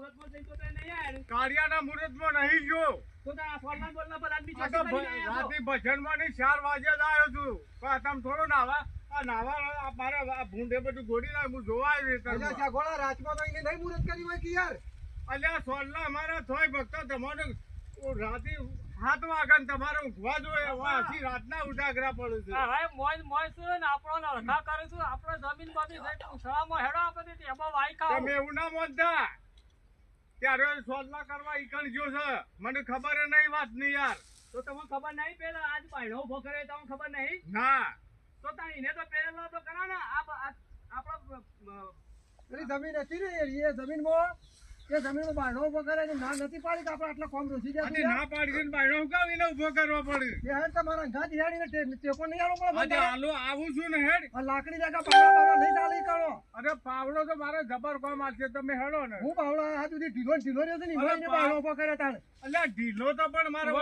મુહૂર્તમાં જઈ તો તે નહીં કાળિયાના ગયો. તો બોલના પર આદમી. રાતે ભજનમાં ની ચાર વાગે જ આવ્યો છું. પણ તમે થોડો નાવા આ નાવા આ મારે આ ભૂંડે બધું ગોળી નાખ હું જોવા આવ્યો અલ્યા ખેતરમાં. જાગોળા તો એને નહીં મુહૂર્ત કરી હોય કે યાર? અલ્યા સોલના અમારા થોય ભક્તો તમારે રાતે સાત વાગે ને તમારે ઊંઘવા જોઈએ. વાંચી રાતના ઉજાગરા પડે છે. હા, મોજ મોજ છે ને આપણો આપણો જમીન બમી છે હેડો આપણે તે વાઈ ખાઓ. તમે એવું ના મોનતા. ત્યારે સોદલા કરવા ઈકણ ગયો છે. મને ખબર નહીં વાતની યાર. તો તમને ખબર નહીં પેલા આજ પાણો ઊભો કરે તમને ખબર નહીં ના. તો તાણ એને તો પેલા તો કરા ને આ આપણો પેલી જમીન હતી ને એ જમીન જમીનમાં? એ જમીનમાં બાયણો ઊભો કરે ને ના નથી પાડી તો આપણે આટલા કોમ રોસી જાય અને ના પાડી ને બાયણો હુકાવ એને ઊભો કરવા પડે. એ હેડ તમારા ઘાટ હેડીને ને ટેકો નહીં આલો પણ આજે હાલો આવું છું ને હેડ. આ લાકડી જગા પાવડા બાવડા નહીં ચાલે અરે પાવડો તો મારે જબર કોમ આવશે તમે હેડો ને હું પાવડો આ સુધી ઢીલો ઢીલો રહ્યો છે ને બાયણો ઊભો કર્યા તાણે અલ્યા ઢીલો તો પણ મારે.